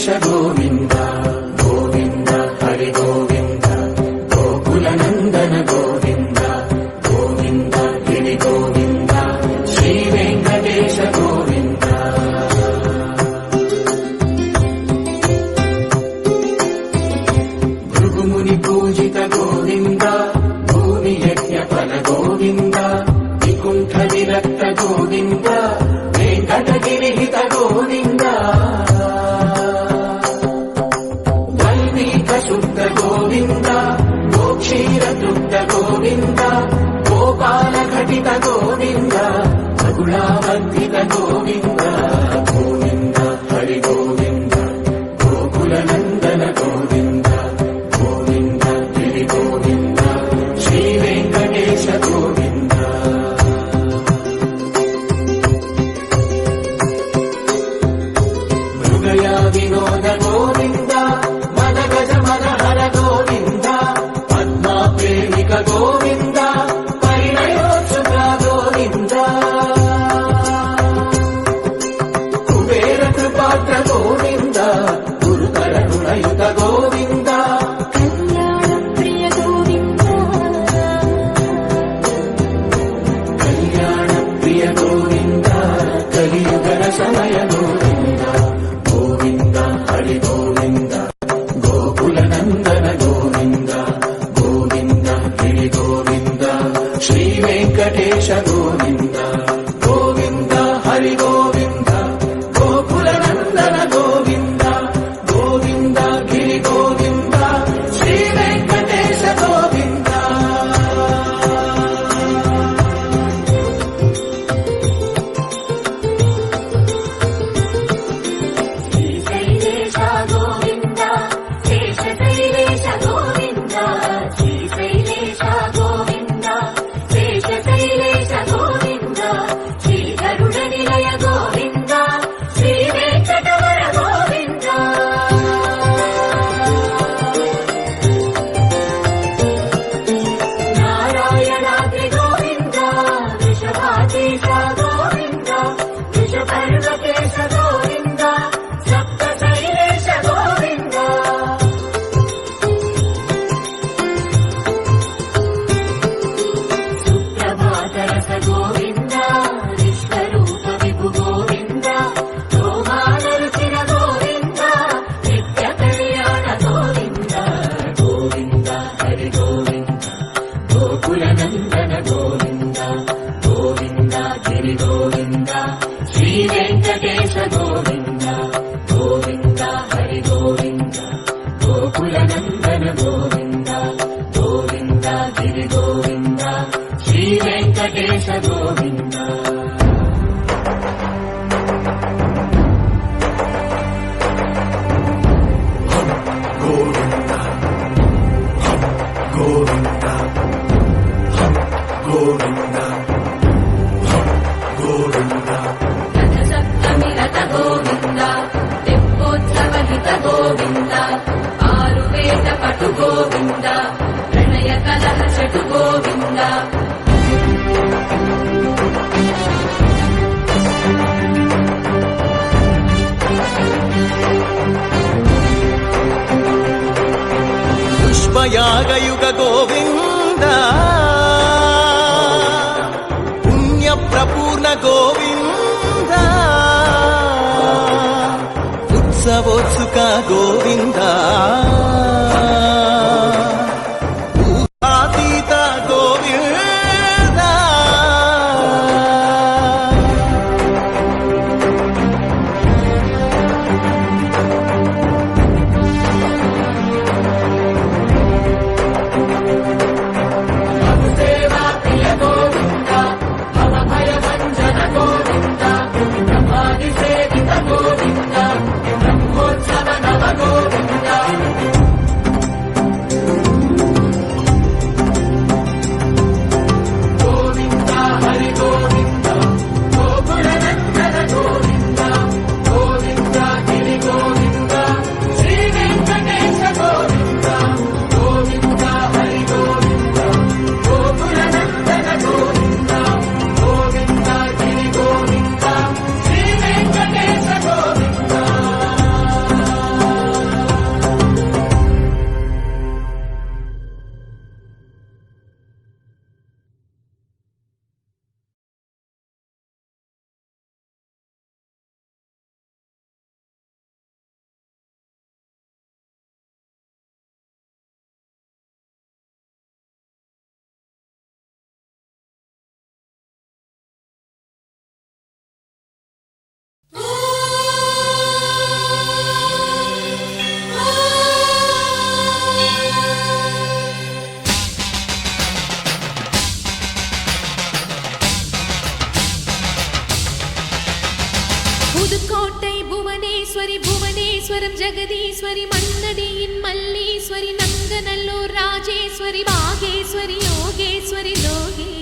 ദേശഭൂമി గోవింద. గోవింద. రథ సప్తమి రథ గోవింద. తెప్పోత్సవ హిత గోవింద. ఆరువేద పటు గోవింద. ప్రణయ గోవిందా? புதுக்கோட்டை புவனேஸ்வரி புவனேஸ்வரம் ஜெகதீஸ்வரி மன்னடியின் மல்லீஸ்வரி நங்கநல்லூர் ராஜேஸ்வரி பாகேஸ்வரி யோகேஸ்வரி லோகே